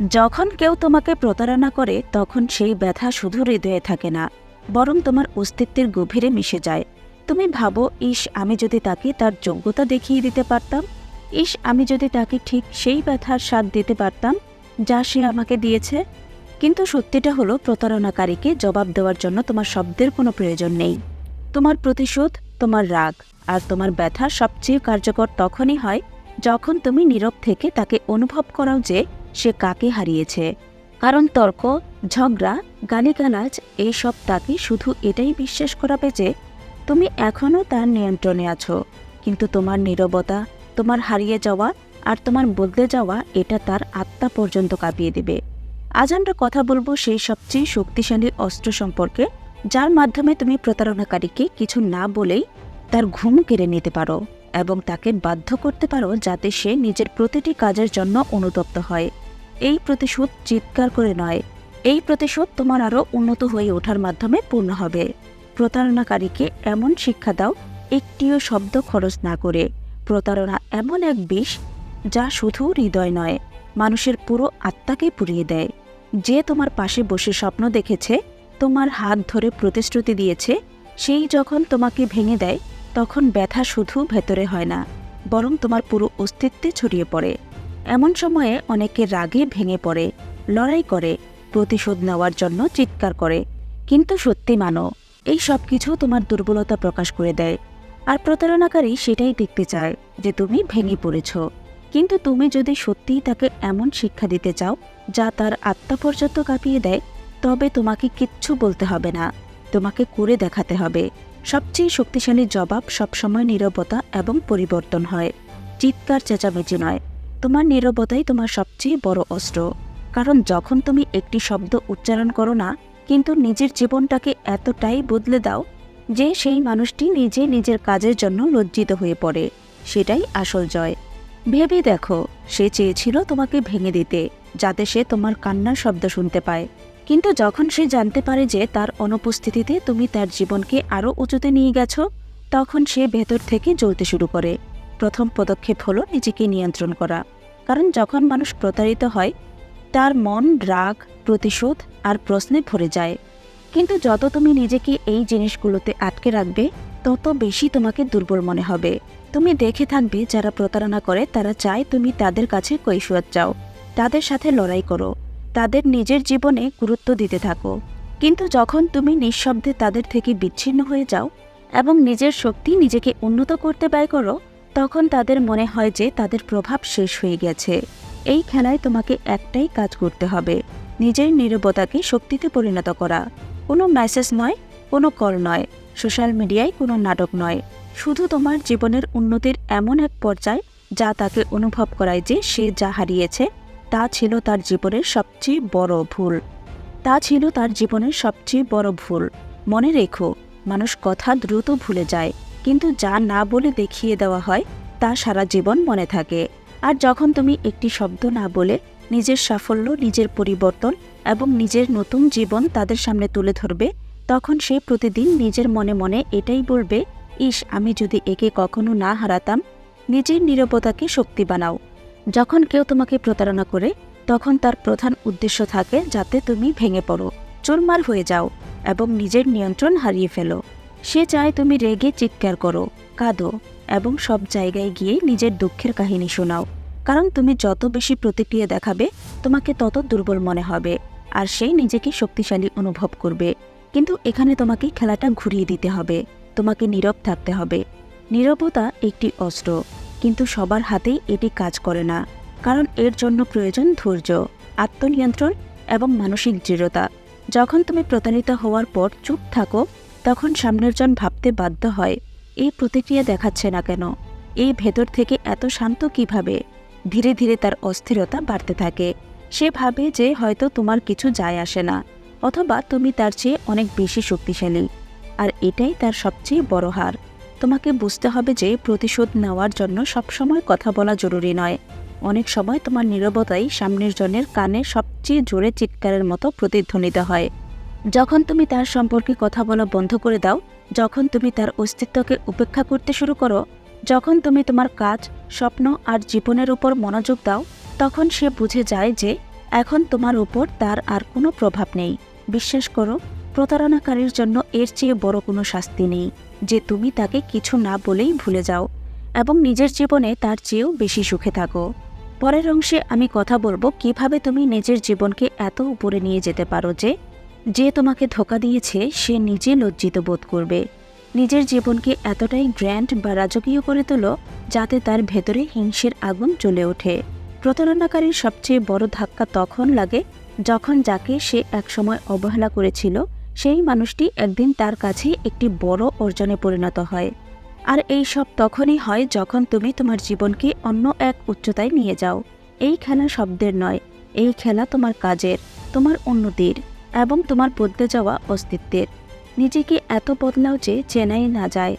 যখন কেউ তোমাকে প্রতারণা করে, তখন সেই ব্যথা শুধু হৃদয়ে থাকে না, বরং তোমার অস্তিত্বের গভীরে মিশে যায়। তুমি ভাবো ইস আমি যদি তাকে তার যোগ্যতা দেখিয়ে দিতে পারতাম ইস আমি যদি তাকে ঠিক সেই ব্যথার স্বাদ দিতে পারতাম, যা সে আমাকে দিয়েছে। কিন্তু সত্যিটা হলো, প্রতারণাকারীকে জবাব দেওয়ার জন্য তোমার শব্দের কোনো প্রয়োজন নেই। তোমার প্রতিশোধ, তোমার রাগ, আর তোমার ব্যথা সবচেয়ে কার্যকর তখনই হয় যখন তুমি নীরব থেকে তাকে অনুভব করাও যে সে কাকে হারিয়েছে। কারণ তর্ক, ঝগড়া, গালিগালাজ এইসব তাকে শুধু এটাই বিশ্বাস করাবে যে তুমি এখনও তার নিয়ন্ত্রণে আছো। কিন্তু তোমার নীরবতা, তোমার হারিয়ে যাওয়া আর তোমার বদলে যাওয়া এটা তার আত্মা পর্যন্ত কাঁপিয়ে দেবে। আজ আমরা কথা বলব সেই সবচেয়ে শক্তিশালী অস্ত্র সম্পর্কে, যার মাধ্যমে তুমি প্রতারণাকারীকে কিছু না বলেই তার ঘুম কেড়ে নিতে পারো। এবং তাকে বাধ্য করতে পারো যাতে সে নিজের প্রতিটি কাজের জন্য অনুতপ্ত হয়। এই প্রতিশোধ চিৎকার করে নয়। এই প্রতিশোধ তোমার আরও উন্নত হয়ে ওঠার মাধ্যমে পূর্ণ হবে। প্রতারণাকারীকে এমন শিক্ষা দাও, একটিও শব্দ খরচ না করে। প্রতারণা এমন এক বিষ, যা শুধু হৃদয় নয়, মানুষের পুরো আত্মাকে পুড়িয়ে দেয়। যে তোমার পাশে বসে স্বপ্ন দেখেছে, তোমার হাত ধরে প্রতিশ্রুতি দিয়েছে, সেই যখন তোমাকে ভেঙে দেয় তখন ব্যথা শুধু ভেতরে হয় না, বরং তোমার পুরো অস্তিত্বে ছড়িয়ে পড়ে। এমন সময়ে অনেকে রাগে ভেঙে পড়ে, লড়াই করে, প্রতিশোধ নেওয়ার জন্য চিৎকার করে। কিন্তু সত্যি মানো, এই সব কিছু তোমার দুর্বলতা প্রকাশ করে দেয়। আর প্রতারণাকারী সেটাই দেখতে চায় যে তুমি ভেঙে পড়েছ। কিন্তু তুমি যদি সত্যিই তাকে এমন শিক্ষা দিতে চাও, যা তার আত্মা পর্যন্ত কাঁপিয়ে দেয়, তবে তোমাকে কিচ্ছু বলতে হবে না। তোমাকে করে দেখাতে হবে। সবচেয়ে শক্তিশালী জবাব সবসময় নীরবতা এবং পরিবর্তন হয়। চিৎকার চেঁচামেচি নয়। তোমার নীরবতাই তোমার সবচেয়ে বড় অস্ত্র। কারণ যখন তুমি একটি শব্দ উচ্চারণ করো না, কিন্তু নিজের জীবনটাকে এতটাই বদলে দাও যে সেই মানুষটি নিজে নিজের কাজের জন্য লজ্জিত হয়ে পড়ে। সেটাই আসল জয়। ভেবে দেখো, সে চেয়েছিল তোমাকে ভেঙে দিতে, যাতে সে তোমার কান্নার শব্দ শুনতে পায়। কিন্তু যখন সে জানতে পারে যে তার অনুপস্থিতিতে তুমি তার জীবনকে আরও উঁচুতে নিয়ে গেছো, তখন সে ভেতর থেকে জ্বলতে শুরু করে। প্রথম পদক্ষেপ হলো নিজেকে নিয়ন্ত্রণ করা। কারণ যখন মানুষ প্রতারিত হয়, তার মন রাগ, প্রতিশোধ আর প্রশ্নে ভরে যায়। কিন্তু যত তুমি নিজেকে এই জিনিসগুলোতে আটকে রাখবে, তত বেশি তোমাকে দুর্বল মনে হবে। তুমি দেখে থাকবে যারা প্রতারণা করে, তারা চায় তুমি তাদের কাছে কৈফিয়ত চাও। তাদের সাথে লড়াই করো। তাদের নিজের জীবনে গুরুত্ব দিতে থাকো। কিন্তু যখন তুমি নিঃশব্দে তাদের থেকে বিচ্ছিন্ন হয়ে যাও এবং নিজের শক্তি নিজেকে উন্নত করতে ব্যয় করো, তখন তাদের মনে হয় যে তাদের প্রভাব শেষ হয়ে গেছে। এই খেলায় তোমাকে একটাই কাজ করতে হবে, নিজের নীরবতাকে শক্তিতে পরিণত করা। কোনো মেসেজ নয়, কোনো কল নয় সোশ্যাল মিডিয়ায় কোনো নাটক নয়। শুধু তোমার জীবনের উন্নতির এমন এক পর্যায় যা তাকে অনুভব করায় যে সে যা হারিয়েছে তা ছিল তার জীবনের সবচেয়ে বড় ভুল। তা ছিল তার জীবনের সবচেয়ে বড় ভুল। মনে রেখো, মানুষ কথা দ্রুত ভুলে যায়, কিন্তু যা না বলে দেখিয়ে দেওয়া হয়, তা সারা জীবন মনে থাকে। আর যখন তুমি একটি শব্দ না বলে নিজের সাফল্য, নিজের পরিবর্তন এবং নিজের নতুন জীবন তাদের সামনে তুলে ধরবে, তখন সে প্রতিদিন নিজের মনে মনে এটাই বলবে, ইস, আমি যদি একে কখনো না হারাতাম, নিজের নীরবতাকে শক্তি বানাও। যখন কেউ তোমাকে প্রতারণা করে, তখন তার প্রধান উদ্দেশ্য থাকে যাতে তুমি ভেঙে পড়ো, চুরমার হয়ে যাও এবং নিজের নিয়ন্ত্রণ হারিয়ে ফেলো। সে চায় তুমি রেগে চিৎকার করো, কাঁদো এবং সব জায়গায় গিয়ে নিজের দুঃখের কাহিনী শোনাও। কারণ তুমি যত বেশি প্রতিক্রিয়া দেখাবে, তোমাকে তত দুর্বল মনে হবে আর সেই নিজেকে শক্তিশালী অনুভব করবে। কিন্তু এখানে তোমাকে খেলাটা ঘুরিয়ে দিতে হবে, তোমাকে নীরব থাকতে হবে। নীরবতা একটি অস্ত্র। কিন্তু সবার হাতেই এটি কাজ করে না, কারণ এর জন্য প্রয়োজন ধৈর্য, আত্মনিয়ন্ত্রণ এবং মানসিক দৃঢ়তা। যখন তুমি প্রতারিত হওয়ার পর চুপ থাকো, তখন সামনের জন ভাবতে বাধ্য হয়, এই প্রতিক্রিয়া দেখাচ্ছে না কেন? এই ভেতর থেকে এত শান্ত কীভাবে? ধীরে ধীরে তার অস্থিরতা বাড়তে থাকে। সে ভাবে যে হয়তো তোমার কিছু যায় আসে না, অথবা তুমি তার চেয়ে অনেক বেশি শক্তিশালী, আর এটাই তার সবচেয়ে বড় হার। তোমাকে বুঝতে হবে যে প্রতিশোধ নেওয়ার জন্য সবসময় কথা বলা জরুরি নয়। অনেক সময় তোমার নীরবতাই সামনের জনের কানে সবচেয়ে জোরে চিৎকারের মতো প্রতিধ্বনিত হয়। যখন তুমি তার সম্পর্কে কথা বলা বন্ধ করে দাও, যখন তুমি তার অস্তিত্বকে উপেক্ষা করতে শুরু করো, যখন তুমি তোমার কাজ, স্বপ্ন আর জীবনের উপর মনোযোগ দাও, তখন সে বুঝে যায় যে এখন তোমার উপর তার আর কোনো প্রভাব নেই। বিশ্বাস করো, প্রতারণাকারীর জন্য এর চেয়ে বড় কোনো শাস্তি নেই। যে তুমি তাকে কিছু না বলেই ভুলে যাও এবং নিজের জীবনে তার চেয়েও বেশি সুখে থাকো। পরের অংশে আমি কথা বলব কীভাবে তুমি নিজের জীবনকে এত উপরে নিয়ে যেতে পারো যে যে তোমাকে ধোকা দিয়েছে সে নিজে লজ্জিত বোধ করবে। নিজের জীবনকে এতটাই গ্র্যান্ড বা রাজকীয় করে তোলো যাতে তার ভেতরে হিংসের আগুন জ্বলে ওঠে। প্রতারণাকারীর সবচেয়ে বড় ধাক্কা তখন লাগে যখন যাকে সে একসময় অবহেলা করেছিল সেই মানুষটি একদিন তার কাছে একটি বড় অর্জনে পরিণত হয়। আর এই সব তখনই হয় যখন তুমি তোমার জীবনকে অন্য এক উচ্চতায় নিয়ে যাও। এই খেলা শব্দের নয়, এই খেলা তোমার কাজের, তোমার উন্নতির এবং তোমার বদলে যাওয়া অস্তিত্বের। নিজেকে এত বদলাও যে চেনাই না যায়।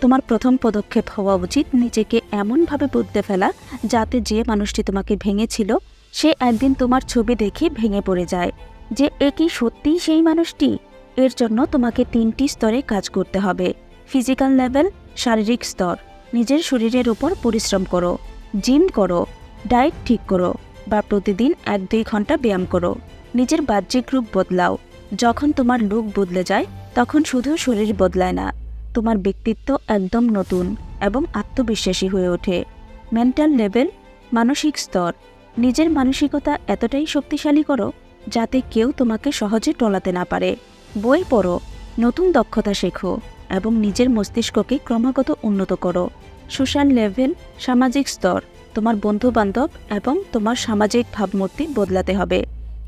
তোমার প্রথম পদক্ষেপ হওয়া উচিত নিজেকে এমনভাবে বদলে ফেলা যাতে যে মানুষটি তোমাকে ভেঙেছিল, সে একদিন তোমার ছবি দেখে ভেঙে পড়ে যায়। যে এ কি সত্যিই সেই মানুষটি? এর জন্য তোমাকে তিনটি স্তরে কাজ করতে হবে। ফিজিক্যাল লেভেল শারীরিক স্তর। নিজের শরীরের উপর পরিশ্রম করো। জিম করো। ডায়েট ঠিক করো বা প্রতিদিন এক দুই ঘণ্টা ব্যায়াম করো। নিজের বাহ্যিক রূপ বদলাও। যখন তোমার লুক বদলে যায়, তখন শুধু শরীর বদলায় না, তোমার ব্যক্তিত্ব একদম নতুন এবং আত্মবিশ্বাসী হয়ে ওঠে। মেন্টাল লেভেল মানসিক স্তর। নিজের মানসিকতা এতটাই শক্তিশালী করো, যাতে কেউ তোমাকে সহজে টলাতে না পারে। বই পড়ো, নতুন দক্ষতা শেখো এবং নিজের মস্তিষ্ককে ক্রমাগত উন্নত করো। সোশ্যাল লেভেল, সামাজিক স্তর, তোমার বন্ধু বান্ধব এবং তোমার সামাজিক ভাবমূর্তি বদলাতে হবে।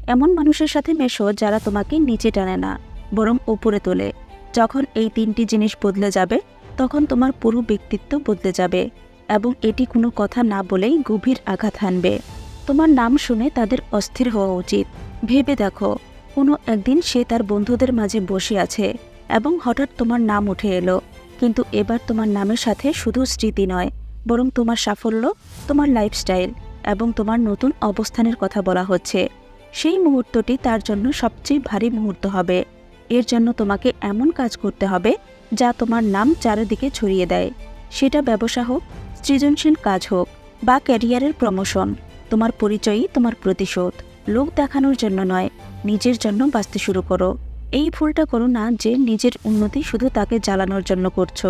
এমন মানুষের সাথে মেশো যারা তোমাকে নিচে টানে না, বরং উপরে তোলে। যখন এই তিনটি জিনিস বদলে যাবে, তখন তোমার পুরো ব্যক্তিত্ব বদলে যাবে এবং এটি কোনো কথা না বলেই গভীর আঘাত হানবে। তোমার নাম শুনে তাদের অস্থির হওয়া উচিত। ভেবে দেখো কোনো একদিন সে তার বন্ধুদের মাঝে বসে আছে এবং হঠাৎ তোমার নাম উঠে এলো। কিন্তু এবার তোমার নামের সাথে শুধু স্মৃতি নয়, বরং তোমার সাফল্য, তোমার লাইফস্টাইল এবং তোমার নতুন অবস্থানের কথা বলা হচ্ছে। সেই মুহূর্তটি তার জন্য সবচেয়ে ভারী মুহূর্ত হবে। এর জন্য তোমাকে এমন কাজ করতে হবে যা তোমার নাম চারিদিকে ছড়িয়ে দেয়। সেটা ব্যবসা হোক, সৃজনশীল কাজ হোক বা ক্যারিয়ারের প্রমোশন তোমার পরিচয়ই তোমার প্রতিশোধ। লোক দেখানোর জন্য নয় নিজের জন্য বাঁচতে শুরু করো। এই ভুলটা করো না যে নিজের উন্নতি শুধু তাকে জ্বালানোর জন্য করছ।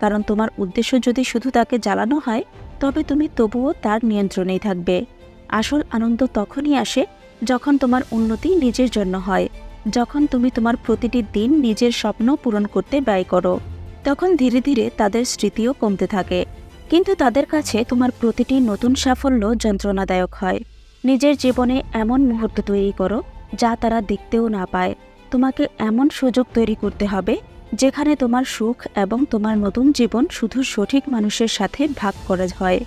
কারণ তোমার উদ্দেশ্য যদি শুধু তাকে জ্বালানো হয়, তবে তুমি তবুও তার নিয়ন্ত্রণেই থাকবে। আসল আনন্দ তখনই আসে যখন তোমার উন্নতি নিজের জন্য হয়। যখন তুমি তোমার প্রতিটি দিন নিজের স্বপ্ন পূরণ করতে ব্যয় করো, তখন ধীরে ধীরে তাদের স্মৃতিও কমতে থাকে। কিন্তু তাদের কাছে তোমার প্রতিটি নতুন সাফল্য যন্ত্রণাদায়ক হয়। নিজের জীবনে এমন মুহূর্ত তৈরি করো যা তারা দেখতেও না পায়। তোমাকে এমন সুযোগ তৈরি করতে হবে, যেখানে তোমার সুখ এবং তোমার নতুন জীবন শুধু সঠিক মানুষের সাথে ভাগ করা হয়।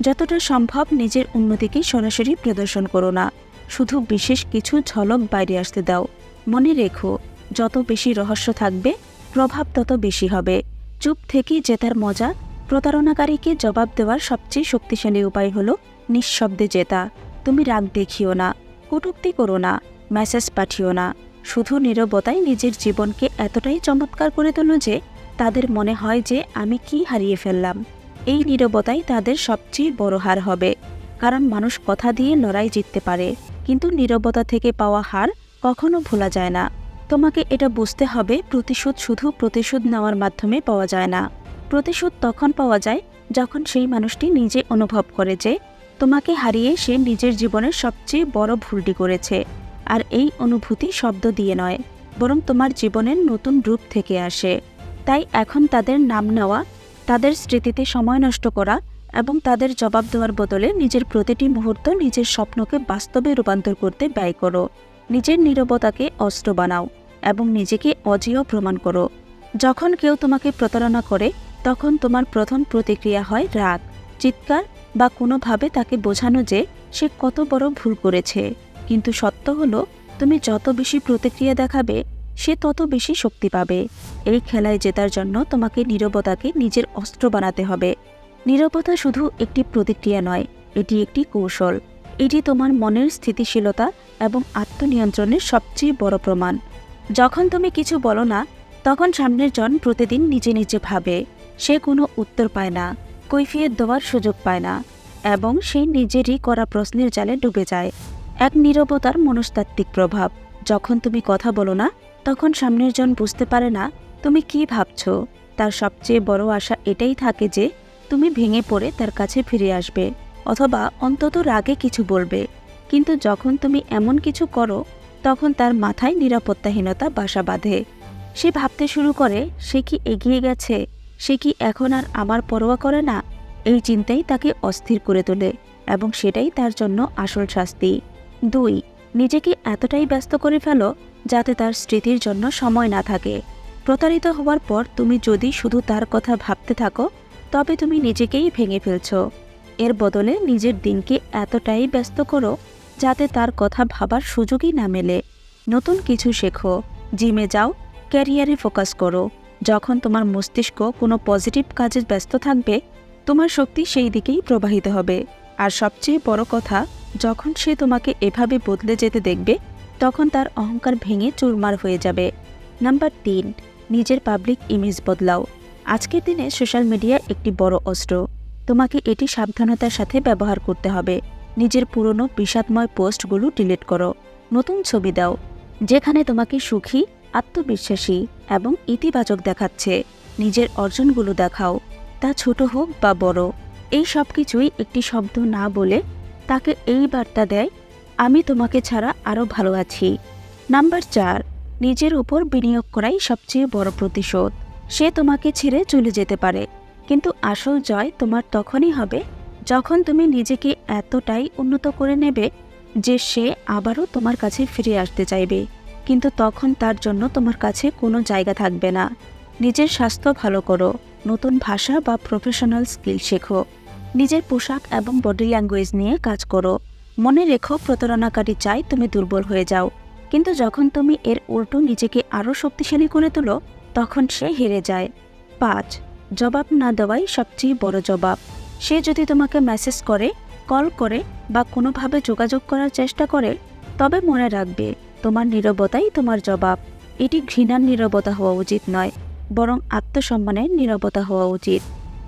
যতটা সম্ভব নিজের উন্নতিকে সরাসরি প্রদর্শন করো না। শুধু বিশেষ কিছু ঝলক বাইরে আসতে দাও। মনে রেখো, যত বেশি রহস্য থাকবে, প্রভাব তত বেশি হবে। চুপ থেকে জেতার মজা, প্রতারণাকারীকে জবাব দেওয়ার সবচেয়ে শক্তিশালী উপায় হলো নিঃশব্দে জেতা। তুমি রাগ দেখিও না, কটূক্তি করো না। মেসেজ পাঠিও না। শুধু নীরবতায় নিজের জীবনকে এতটাই চমৎকার করে তোলো যে, তাদের মনে হয় যে আমি কি হারিয়ে ফেললাম। এই নীরবতাই তাদের সবচেয়ে বড় হার হবে, কারণ মানুষ কথা দিয়ে লড়াই জিততে পারে। কিন্তু নীরবতা থেকে পাওয়া হার কখনো ভোলা যায় না। তোমাকে এটা বুঝতে হবে, প্রতিশোধ শুধু প্রতিশোধ নেওয়ার মাধ্যমে পাওয়া যায় না। প্রতিশোধ তখন পাওয়া যায় যখন সেই মানুষটি নিজে অনুভব করে যে, তোমাকে হারিয়ে সে নিজের জীবনের সবচেয়ে বড় ভুলটি করেছে। আর এই অনুভূতি শব্দ দিয়ে নয়, বরং তোমার জীবনের নতুন রূপ থেকে আসে। তাই এখন তাদের নাম নেওয়া, তাদের স্মৃতিতে সময় নষ্ট করা এবং তাদের জবাব দেওয়ার বদলে নিজের প্রতিটি মুহূর্ত নিজের স্বপ্নকে বাস্তবে রূপান্তর করতে ব্যয় করো। নিজের নীরবতাকে অস্ত্র বানাও এবং নিজেকে অজেয় প্রমাণ করো। যখন কেউ তোমাকে প্রতারণা করে, তখন তোমার প্রথম প্রতিক্রিয়া হয় রাগ, চিৎকার বা কোনোভাবে তাকে বোঝানো যে সে কত বড় ভুল করেছে। কিন্তু সত্য হলো, তুমি যত বেশি প্রতিক্রিয়া দেখাবে, সে তত বেশি শক্তি পাবে। এই খেলায় জেতার জন্য তোমাকে নীরবতাকে নিজের অস্ত্র বানাতে হবে। নীরবতা শুধু একটি প্রতিক্রিয়া নয়, এটি একটি কৌশল। এটি তোমার মনের স্থিতিশীলতা এবং আত্মনিয়ন্ত্রণের সবচেয়ে বড় প্রমাণ। যখন তুমি কিছু বলো না, তখন সামনের জন প্রতিদিন নিজে নিজে ভাবে। সে কোনো উত্তর পায় না, কৈফিয়ত দেওয়ার সুযোগ পায় না, এবং সে নিজেরই করা প্রশ্নের জালে ডুবে যায়। এক নীরবতার মনস্তাত্ত্বিক প্রভাব। যখন তুমি কথা বলো না, তখন সামনের জন বুঝতে পারে না, তুমি কি ভাবছ? তার সবচেয়ে বড় আশা এটাই থাকে যে, তুমি ভেঙে পড়ে তার কাছে ফিরে আসবে, অথবা অন্তত রাগে কিছু বলবে। কিন্তু যখন তুমি এমন কিছু করো, তখন তার মাথায় নিরাপত্তাহীনতা বাসা বাঁধে। সে ভাবতে শুরু করে, সে কি এগিয়ে গেছে? সে কি এখন আর আমার পরোয়া করে না? এই চিন্তাই তাকে অস্থির করে তোলে, এবং সেটাই তার জন্য আসল শাস্তি। দুই, নিজেকে এতটাই ব্যস্ত করে ফেলো যাতে তার স্মৃতির জন্য সময় না থাকে। প্রতারিত হওয়ার পর তুমি যদি শুধু তার কথা ভাবতে থাকো, তবে তুমি নিজেকেই ভেঙে ফেলছ। এর বদলে নিজের দিনকে এতটাই ব্যস্ত করো যাতে তার কথা ভাবার সুযোগই না মেলে। নতুন কিছু শেখো, জিমে যাও, ক্যারিয়ারে ফোকাস করো। যখন তোমার মস্তিষ্ক কোনো পজিটিভ কাজে ব্যস্ত থাকবে, তোমার শক্তি সেই দিকেই প্রবাহিত হবে। আর সবচেয়ে বড় কথা যখন সে তোমাকে এভাবে বদলে যেতে দেখবে, তখন তার অহংকার ভেঙে চুরমার হয়ে যাবে। নাম্বার তিন, নিজের পাবলিক ইমেজ বদলাও। আজকের দিনে সোশ্যাল মিডিয়া একটি বড় অস্ত্র। তোমাকে এটি সাবধানতার সাথে ব্যবহার করতে হবে। নিজের পুরনো বিষাদময় পোস্টগুলো ডিলিট করো। নতুন ছবি দাও, যেখানে তোমাকে সুখী, আত্মবিশ্বাসী এবং ইতিবাচক দেখাচ্ছে। নিজের অর্জনগুলো দেখাও, তা ছোট হোক বা বড়। এই সব কিছুই একটি শব্দ না বলে তাকে এই বার্তা দেয়, আমি তোমাকে ছাড়া আরও ভালো আছি। নাম্বার চার, নিজের উপর বিনিয়োগ করাই সবচেয়ে বড় প্রতিশোধ। সে তোমাকে ছেড়ে চলে যেতে পারে, কিন্তু আসল জয় তোমার তখনই হবে যখন তুমি নিজেকে এতটাই উন্নত করে নেবে যে সে আবারও তোমার কাছে ফিরে আসতে চাইবে। কিন্তু তখন তার জন্য তোমার কাছে কোনো জায়গা থাকবে না। নিজের স্বাস্থ্য ভালো করো, নতুন ভাষা বা প্রফেশনাল স্কিল শেখো। নিজের পোশাক এবং বডি ল্যাঙ্গুয়েজ নিয়ে কাজ করো। মনে রেখো, প্রতারণাকারী চাই, তুমি দুর্বল হয়ে যাও। কিন্তু যখন তুমি এর উল্টো নিজেকে আরও শক্তিশালী করে তোলো, তখন সে হেরে যায়। পাঁচ, জবাব না দেওয়াই সবচেয়ে বড় জবাব। সে যদি তোমাকে মেসেজ করে কল করে বা কোনোভাবে যোগাযোগ করার চেষ্টা করে, তবে মনে রাখবে, তোমার নীরবতাই তোমার জবাব। এটি ঘৃণার নীরবতা হওয়া উচিত নয়, বরং আত্মসম্মানের নীরবতা হওয়া উচিত।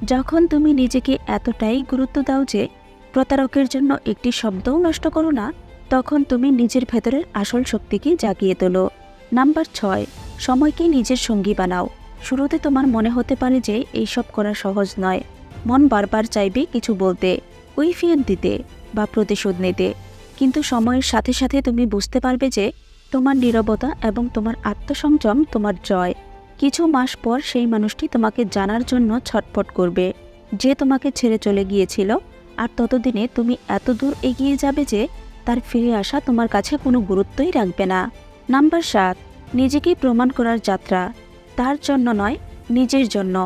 যখন তুমি নিজেকে এতটাই গুরুত্ব দাও যে প্রতারকের জন্য একটি শব্দও নষ্ট করো না, তখন তুমি নিজের ভেতরের আসল শক্তিকে জাগিয়ে তোলো। নাম্বার ছয়, সময়কে নিজের সঙ্গী বানাও। শুরুতে তোমার মনে হতে পারে যে এইসব করা সহজ নয়। মন বারবার চাইবে কিছু বলতে কৈফিয়ত দিতে বা প্রতিশোধ নিতে। কিন্তু সময়ের সাথে সাথে তুমি বুঝতে পারবে যে তোমার নীরবতা এবং তোমার আত্মসংযম তোমার জয়। কিছু মাস পর সেই মানুষটি তোমাকে জানার জন্য ছটফট করবে। যে তোমাকে ছেড়ে চলে গিয়েছিল, আর ততদিনে তুমি এত দূর এগিয়ে যাবে যে তার ফিরে আসা তোমার কাছে কোনো গুরুত্বই রাখবে না। নাম্বার সাত, নিজেকেই প্রমাণ করার যাত্রা। তার জন্য নয়, নিজের জন্য।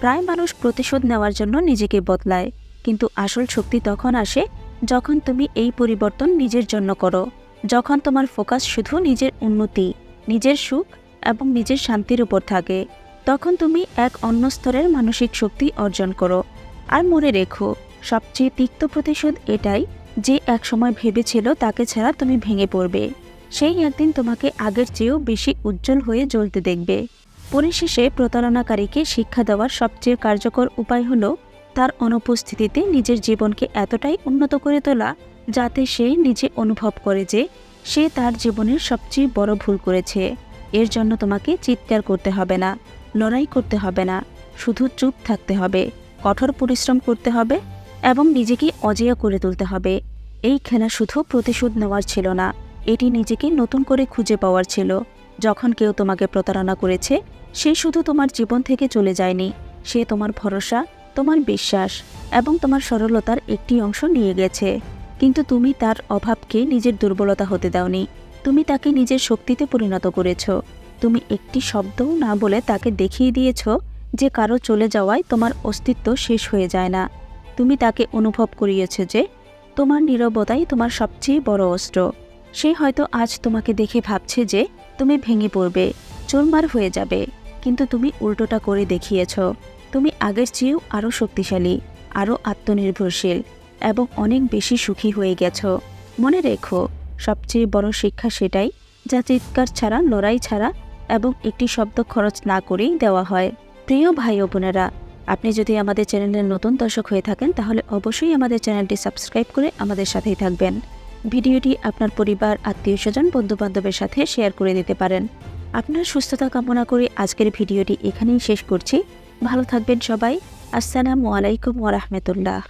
প্রায় মানুষ প্রতিশোধ নেওয়ার জন্য নিজেকে বদলায়, কিন্তু আসল শক্তি তখন আসে যখন তুমি এই পরিবর্তন নিজের জন্য করো। যখন তোমার ফোকাস শুধু নিজের উন্নতি, নিজের সুখ এবং নিজের শান্তির উপর থাকে, তখন তুমি এক অন্য স্তরের মানসিক শক্তি অর্জন করো। আর মনে রেখো, সবচেয়ে তিক্ত প্রতিশোধ এটাই যে একসময় ভেবেছিল তাকে ছাড়া তুমি ভেঙে পড়বে। সেই একদিন তোমাকে আগের চেয়েও বেশি উজ্জ্বল হয়ে জ্বলতে দেখবে। পরিশেষে প্রতারণাকারীকে শিক্ষা দেওয়ার সবচেয়ে কার্যকর উপায় হলো তার অনুপস্থিতিতে নিজের জীবনকে এতটাই উন্নত করে তোলা যাতে সে নিজে অনুভব করে যে সে তার জীবনের সবচেয়ে বড় ভুল করেছে। এর জন্য তোমাকে চিৎকার করতে হবে না, লড়াই করতে হবে না, শুধু চুপ থাকতে হবে, কঠোর পরিশ্রম করতে হবে এবং নিজেকে অজেয় করে তুলতে হবে। এই খেলা শুধু প্রতিশোধ নেওয়ার ছিল না, এটি নিজেকে নতুন করে খুঁজে পাওয়ার ছিল। যখন কেউ তোমাকে প্রতারণা করেছে, সে শুধু তোমার জীবন থেকে চলে যায়নি, সে তোমার ভরসা, তোমার বিশ্বাস এবং তোমার সরলতার একটি অংশ নিয়ে গেছে। কিন্তু তুমি তার অভাবকে নিজের দুর্বলতা হতে দাওনি। তুমি তাকে নিজের শক্তিতে পরিণত করেছ। তুমি একটি শব্দও না বলে তাকে দেখিয়ে দিয়েছ যে কারও চলে যাওয়ায় তোমার অস্তিত্ব শেষ হয়ে যায় না। তুমি তাকে অনুভব করিয়েছ যে তোমার নীরবতাই তোমার সবচেয়ে বড় অস্ত্র। সে হয়তো আজ তোমাকে দেখে ভাবছে যে তুমি ভেঙে পড়বে, চোরমার হয়ে যাবে, কিন্তু তুমি উল্টোটা করে দেখিয়েছ। তুমি আগের চেয়েও আরও শক্তিশালী, আরও আত্মনির্ভরশীল এবং অনেক বেশি সুখী হয়ে গেছ। মনে রেখো, সবচেয়ে বড় শিক্ষা সেটাই যা চিৎকার ছাড়া, লড়াই ছাড়া এবং একটি শব্দ খরচ না করেই দেওয়া হয়। প্রিয় ভাই ও বোনেরা, আপনি যদি আমাদের চ্যানেলের নতুন দর্শক হয়ে থাকেন, তাহলে অবশ্যই আমাদের চ্যানেলটি সাবস্ক্রাইব করে আমাদের সাথেই থাকবেন। ভিডিওটি আপনার পরিবার, আত্মীয় স্বজন, বন্ধুবান্ধবের সাথে শেয়ার করে দিতে পারেন। আপনার সুস্থতা কামনা করে আজকের ভিডিওটি এখানেই শেষ করছি। ভালো থাকবেন সবাই। আসসালামু আলাইকুম ওরহমতুল্লাহ